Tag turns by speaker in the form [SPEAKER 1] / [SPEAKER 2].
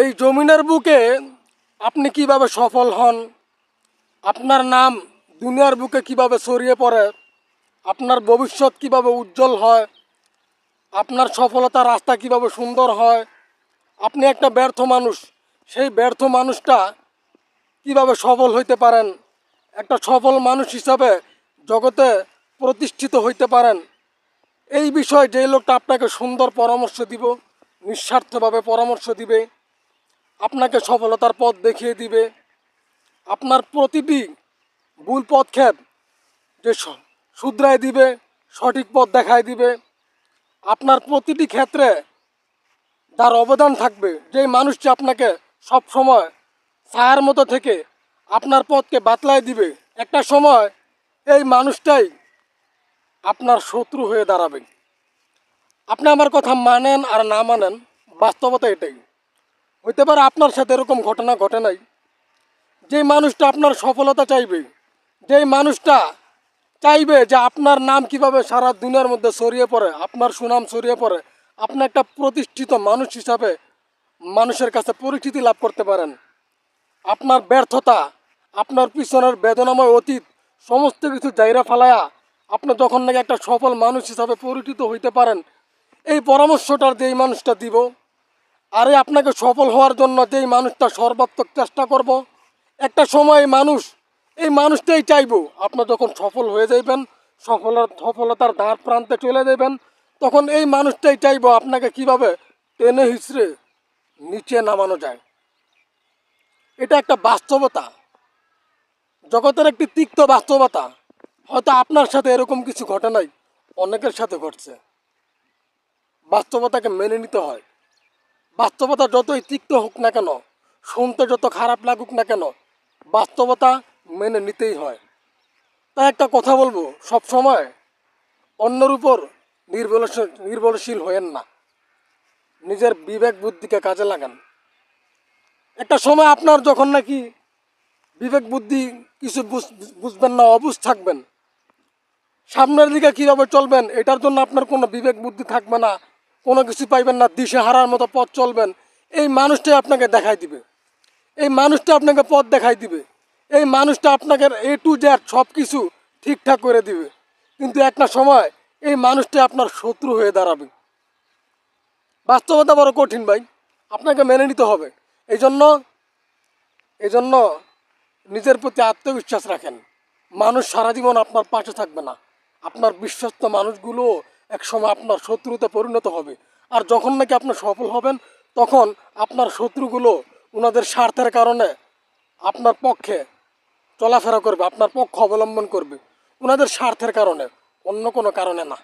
[SPEAKER 1] এই জমিনের বুকে আপনি কীভাবে সফল হন? আপনার নাম দুনিয়ার বুকে কীভাবে ছড়িয়ে পড়ে? আপনার ভবিষ্যৎ কীভাবে উজ্জ্বল হয়? আপনার সফলতার রাস্তা কীভাবে সুন্দর হয়? আপনি একটা ব্যর্থ মানুষ। সেই ব্যর্থ মানুষটা কীভাবে সফল হইতে পারেন? একটা সফল মানুষ হিসাবে জগতে প্রতিষ্ঠিত হইতে পারেন। এই বিষয়ে যে লোকটা আপনাকে সুন্দর পরামর্শ দিব, নিঃস্বার্থভাবে পরামর্শ দিবে আপনাকে সফলতার পথ দেখিয়ে দিবে। আপনার প্রতিটি ভুল পদক্ষেপ যে শুধরায় দিবে, সঠিক পথ দেখায় দিবে, আপনার প্রতিটি ক্ষেত্রে তার অবদান থাকবে, যেই মানুষটি আপনাকে সব সময় ছায়ার মতো থেকে আপনার পথকে বাতলায় দিবে, একটা সময় এই মানুষটাই আপনার শত্রু হয়ে দাঁড়াবে। আপনি আমার কথা মানেন আর না মানেন, বাস্তবতা এটাই। হইতে পারে আপনার সাথে এরকম ঘটনা ঘটে নাই। যেই মানুষটা আপনার সফলতা চাইবে, যেই মানুষটা চাইবে যে আপনার নাম কীভাবে সারা দুনিয়ার মধ্যে ছড়িয়ে পড়ে, আপনার সুনাম ছড়িয়ে পড়ে, আপনি একটা প্রতিষ্ঠিত মানুষ হিসাবে মানুষের কাছে পরিচিতি লাভ করতে পারেন। আপনার ব্যর্থতা, আপনার পিছনের বেদনাময় অতীত, সমস্ত কিছু জায়গা ফালায়া আপনি যখন নাকি একটা সফল মানুষ হিসাবে পরিচিত হইতে পারেন, এই পরামর্শটার যে মানুষটা দিব আরে আপনাকে সফল হওয়ার জন্য যেই মানুষটা সর্বাত্মক চেষ্টা করব, একটা সময় মানুষ, এই মানুষটাই চাইব। আপনি যখন সফল হয়ে যাইবেন সফল সফলতার দ্বার প্রান্তে চলে যাবেন তখন এই মানুষটাই চাইব আপনাকে কীভাবে টেনে হিসড়ে নিচে নামানো যায়। এটা একটা বাস্তবতা। জগতের একটি তিক্ত বাস্তবতা। হয়তো আপনার সাথে এরকম কিছু ঘটে নাই, অনেকের সাথে ঘটছে। বাস্তবতাকে মেনে নিতে হয়। বাস্তবতা যতই তিক্ত হোক না কেন, শুনতে যত খারাপ লাগুক না কেন, বাস্তবতা মেনে নিতেই হয়। তাই একটা কথা বলব, সব সময় অন্যের উপর নির্ভরশীল নির্ভরশীল হয়েন না। নিজের বিবেক বুদ্ধিকে কাজে লাগান। একটা সময় আপনার যখন নাকি বিবেক বুদ্ধি কিছু বুঝ- বুঝবেন না, অবুঝ থাকবেন, সামনের দিকে কীভাবে চলবেন, এটার জন্য আপনার কোনো বিবেক বুদ্ধি থাকবে না কোনো কিছু পাইবেন না, দিশে হারার মতো পথ চলবেন। এই মানুষটাই আপনাকে দেখাই দিবে। এই মানুষটা আপনাকে পথ দেখাই দিবে। এই মানুষটা আপনাকে এ টু জেড সব কিছু ঠিকঠাক করে দিবে। কিন্তু একটা সময় এই মানুষটা আপনার শত্রু হয়ে দাঁড়াবে। বাস্তবতা বড় কঠিন ভাই। আপনাকে মেনে নিতে হবে। এই জন্য এই জন্য নিজের প্রতি আত্মবিশ্বাস রাখেন। মানুষ সারা জীবন আপনার পাশে থাকবে না। আপনার বিশ্বস্ত মানুষগুলো একসময় আপনার শত্রুতে পরিণত হবে। আর যখন নাকি আপনি সফল হবেন, তখন আপনার শত্রুগুলো ওনাদের স্বার্থের কারণে আপনার পক্ষে চলাফেরা করবে, আপনার পক্ষ অবলম্বন করবে। ওনাদের স্বার্থের কারণে, অন্য কোনো কারণে না।